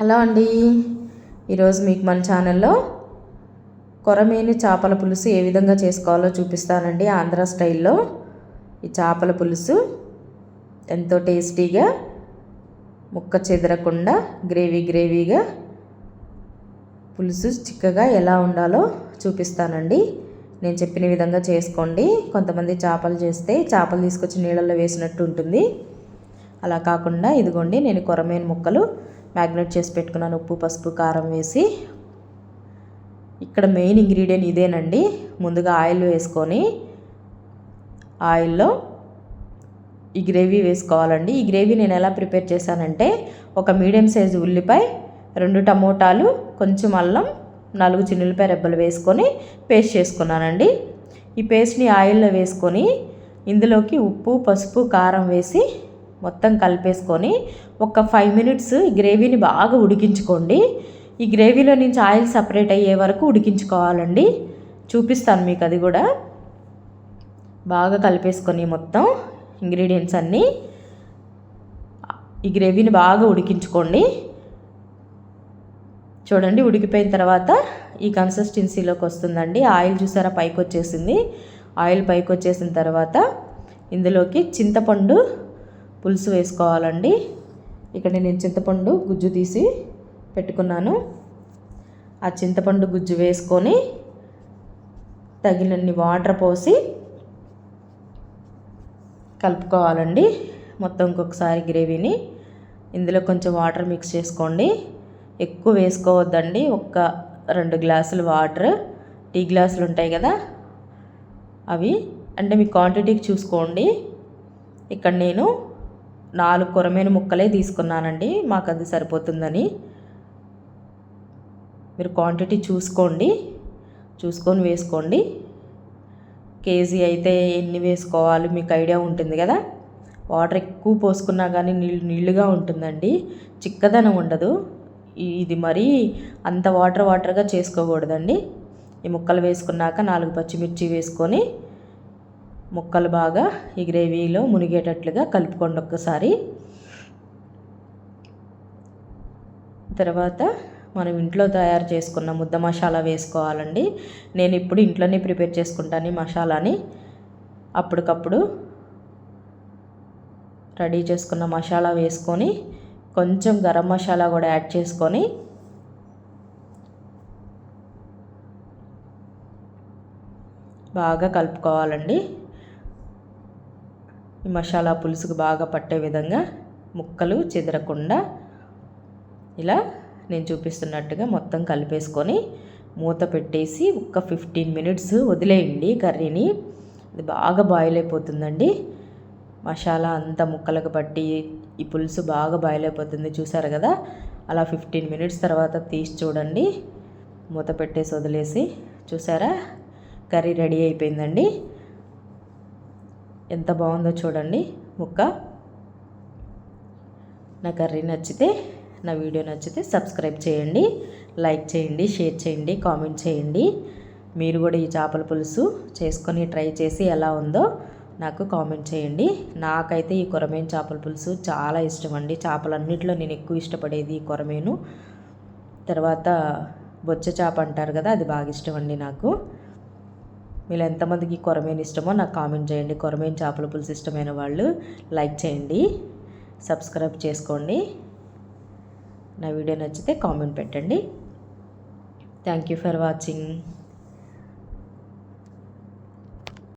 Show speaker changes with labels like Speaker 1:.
Speaker 1: Hello అండి. ఈరోజు మీకు మన ఛానల్లో కొరమేని చేపల పులుసు ఏ విధంగా చేసుకోవాలో చూపిస్తానండి. ఆంధ్ర స్టైల్లో ఈ చేపల పులుసు ఎంతో టేస్టీగా ముక్క చెదరకుండా గ్రేవీ గ్రేవీగా పులుసు చిక్కగా ఎలా ఉండాలో చూపిస్తానండి. నేను చెప్పిన విధంగా చేసుకోండి. కొంతమంది చేపలు చేస్తే చేపలు తీసుకొచ్చి నీళ్ళల్లో వేసినట్టు ఉంటుంది. అలా కాకుండా ఇదిగోండి నేను కొరమేను ముక్కలు మ్యాగ్నెట్ చేసి పెట్టుకున్నాను. ఉప్పు పసుపు కారం వేసి. ఇక్కడ మెయిన్ ఇంగ్రీడియంట్ ఇదేనండి. ముందుగా ఆయిల్ వేసుకొని ఆయిల్లో ఈ గ్రేవీ వేసుకోవాలండి. ఈ గ్రేవీ నేను ఎలా ప్రిపేర్ చేశానంటే ఒక మీడియం సైజు ఉల్లిపాయ రెండు టమోటాలు కొంచెం అల్లం నాలుగు చిన్నులపాయ రెబ్బలు వేసుకొని పేస్ట్ చేసుకున్నానండి. ఈ పేస్ట్ని ఆయిల్లో వేసుకొని ఇందులోకి ఉప్పు పసుపు కారం వేసి మొత్తం కలిపేసుకొని ఒక ఫైవ్ మినిట్స్ గ్రేవీని బాగా ఉడికించుకోండి. ఈ గ్రేవీలో నుంచి ఆయిల్ సపరేట్ అయ్యే వరకు ఉడికించుకోవాలండి. చూపిస్తాను మీకు అది కూడా. బాగా కలిపేసుకొని మొత్తం ఇంగ్రీడియంట్స్ అన్నీ. ఈ గ్రేవీని బాగా ఉడికించుకోండి. చూడండి ఉడికిపోయిన తర్వాత ఈ కన్సిస్టెన్సీలోకి వస్తుందండి. ఆయిల్ చూసారా పైకి వచ్చేసింది ఆయిల్ పైకి వచ్చేసిన తర్వాత ఇందులోకి చింతపండు పులుసు వేసుకోవాలండి. ఇక్కడ నేను చింతపండు గుజ్జు తీసి పెట్టుకున్నాను. ఆ చింతపండు గుజ్జు వేసుకొని తగినన్ని వాటర్ పోసి కలుపుకోవాలండి. మొత్తం ఇంకొకసారి గ్రేవీని. ఇందులో కొంచెం వాటర్ మిక్స్ చేసుకోండి. ఎక్కువ వేసుకోవద్దండి. ఒక్క రెండు గ్లాసులు వాటర్. టీ గ్లాసులు ఉంటాయి కదా? అవి. అంటే మీ క్వాంటిటీకి చూసుకోండి. ఇక్కడ నేను నాలుగు కొరమైన ముక్కలే తీసుకున్నానండి. మాకు అది సరిపోతుందని. మీరు క్వాంటిటీ చూసుకోండి. చూసుకొని వేసుకోండి. కేజీ అయితే ఎన్ని వేసుకోవాలి? మీకు ఐడియా ఉంటుంది కదా? వాటర్ ఎక్కువ పోసుకున్నా కానీ నీళ్ళు నీళ్ళుగా ఉంటుందండి. చిక్కదనం ఉండదు. ఇది మరీ అంత వాటర్ వాటర్గా చేసుకోకూడదండి. ఈ ముక్కలు వేసుకున్నాక నాలుగు పచ్చిమిర్చి వేసుకొని ముక్కలు బాగా ఈ గ్రేవీలో మునిగేటట్లుగా కలుపుకోండి ఒక్కసారి. తర్వాత మనం ఇంట్లో తయారు చేసుకున్న ముద్ద మసాలా వేసుకోవాలండి. నేను ఇప్పుడు ఇంట్లోనే ప్రిపేర్ చేసుకుంటాను ఈ మసాలాని. అప్పటికప్పుడు రెడీ చేసుకున్న మసాలా వేసుకొని కొంచెం గరం మసాలా కూడా యాడ్ చేసుకొని బాగా కలుపుకోవాలండి. ఈ మసాలా పులుసుకు బాగా పట్టే విధంగా ముక్కలు చెదరకుండా ఇలా నేను చూపిస్తున్నట్టుగా మొత్తం కలిపేసుకొని మూత పెట్టేసి ఒక ఫిఫ్టీన్ మినిట్స్ వదిలేయండి కర్రీని. అది బాగా బాయిల్ అయిపోతుందండి. మసాలా అంతా ముక్కలకు పట్టి ఈ పులుసు బాగా బాయిల్ అయిపోతుంది చూసారు కదా? అలా ఫిఫ్టీన్ మినిట్స్ తర్వాత తీసి చూడండి. మూత పెట్టేసి వదిలేసి చూసారా? కర్రీ రెడీ అయిపోయిందండి. ఎంత బాగుందో చూడండి ముక్క. నా కర్రీ నచ్చితే నా వీడియో నచ్చితే సబ్స్క్రైబ్ చేయండి లైక్ చేయండి షేర్ చేయండి కామెంట్ చేయండి. మీరు కూడా ఈ చేపల పులుసు చేసుకొని ట్రై చేసి ఎలా ఉందో నాకు కామెంట్ చేయండి. నాకైతే ఈ కొరమేను చేపల పులుసు చాలా ఇష్టం అండి చేపలన్నింటిలో నేను ఎక్కువ ఇష్టపడేది ఈ కొరమేను. తర్వాత బొచ్చ చేప అంటారు కదా అది బాగా ఇష్టం అండి నాకు. మీరు ఎంతమందికి కొరమేను ఇష్టమో నాకు కామెంట్ చేయండి. కొరమేను చేపల పులుసు ఇష్టమైన వాళ్ళు లైక్ చేయండి. సబ్స్క్రైబ్ చేసుకోండి. నా వీడియో నచ్చితే కామెంట్ పెట్టండి. Thank you for watching.